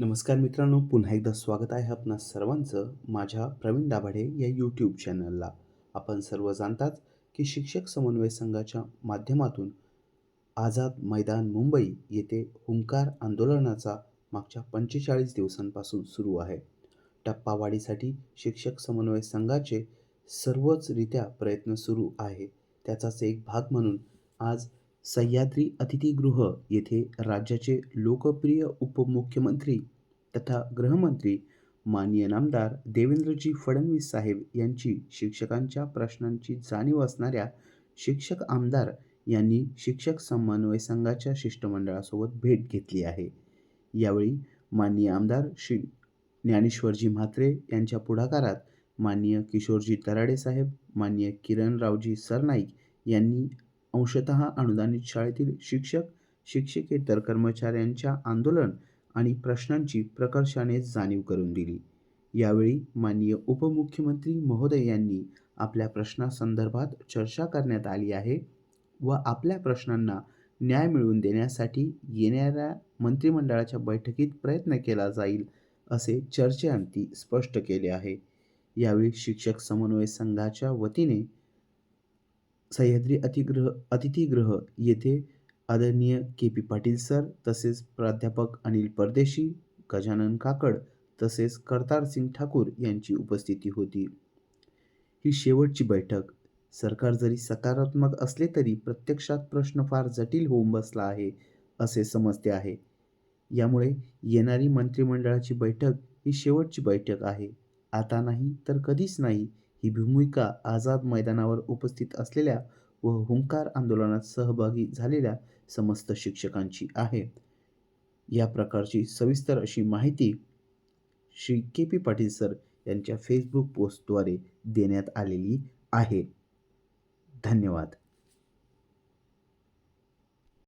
नमस्कार मित्रांनो पुन्हा एकदा स्वागत आहे आपणा सर्वांचं माझ्या प्रवीण दाभाडे या यूट्यूब चॅनलला आपण सर्व जाणतात की शिक्षक समन्वय संघाच्या माध्यमातून आझाद मैदान मुंबई येथे हुंकार आंदोलनाचा मागच्या पंचेचाळीस दिवसांपासून सुरू आहे. टप्पावाढीसाठी शिक्षक समन्वय संघाचे सर्वचरित्या प्रयत्न सुरू आहे. त्याचाच एक भाग म्हणून आज सह्याद्री अतिथीगृह येथे राज्याचे लोकप्रिय उपमुख्यमंत्री तथा गृहमंत्री माननीय नामदार देवेंद्रजी फडणवीस साहेब यांची शिक्षकांच्या प्रश्नांची जाणीव असणाऱ्या शिक्षक आमदार यांनी शिक्षक समन्वय संघाच्या शिष्टमंडळासोबत भेट घेतली आहे. यावेळी माननीय आमदार श्री ज्ञानेश्वरजी म्हात्रे यांच्या पुढाकारात माननीय किशोरजी तराडे साहेब माननीय किरणरावजी सरनाईक यांनी अंशतः अनुदानित शाळेतील शिक्षक शिक्षकेतर कर्मचाऱ्यांच्या आंदोलन आणि प्रश्नांची प्रकर्षाने जाणीव करून दिली. यावेळी माननीय उपमुख्यमंत्री महोदय यांनी आपल्या प्रश्नासंदर्भात चर्चा करण्यात आली आहे व आपल्या प्रश्नांना न्याय मिळवून देण्यासाठी येणाऱ्या मंत्रिमंडळाच्या बैठकीत प्रयत्न केला जाईल असे चर्चेअंती स्पष्ट केले आहे. यावेळी शिक्षक समन्वय संघाच्या वतीने सह्याद्री अतिगृह अतिथीगृह येथे आदरणीय के पी पाटील सर तसेच प्राध्यापक अनिल परदेशी गजानन काकड तसेच करतारसिंग ठाकूर यांची उपस्थिती होती. ही शेवटची बैठक. सरकार जरी सकारात्मक असले तरी प्रत्यक्षात प्रश्न फार जटिल होऊन बसला आहे असे समजते आहे. यामुळे येणारी मंत्रिमंडळाची बैठक ही शेवटची बैठक आहे. आता नाही तर कधीच नाही ही भूमिका आझाद मैदानावर उपस्थित असलेल्या व हुंकार आंदोलनात सहभागी झालेल्या समस्त शिक्षकांची आहे. या प्रकारची सविस्तर अशी माहिती Shri K P Patil sir यांच्या फेसबुक पोस्टद्वारे देण्यात आलेली आहे. धन्यवाद.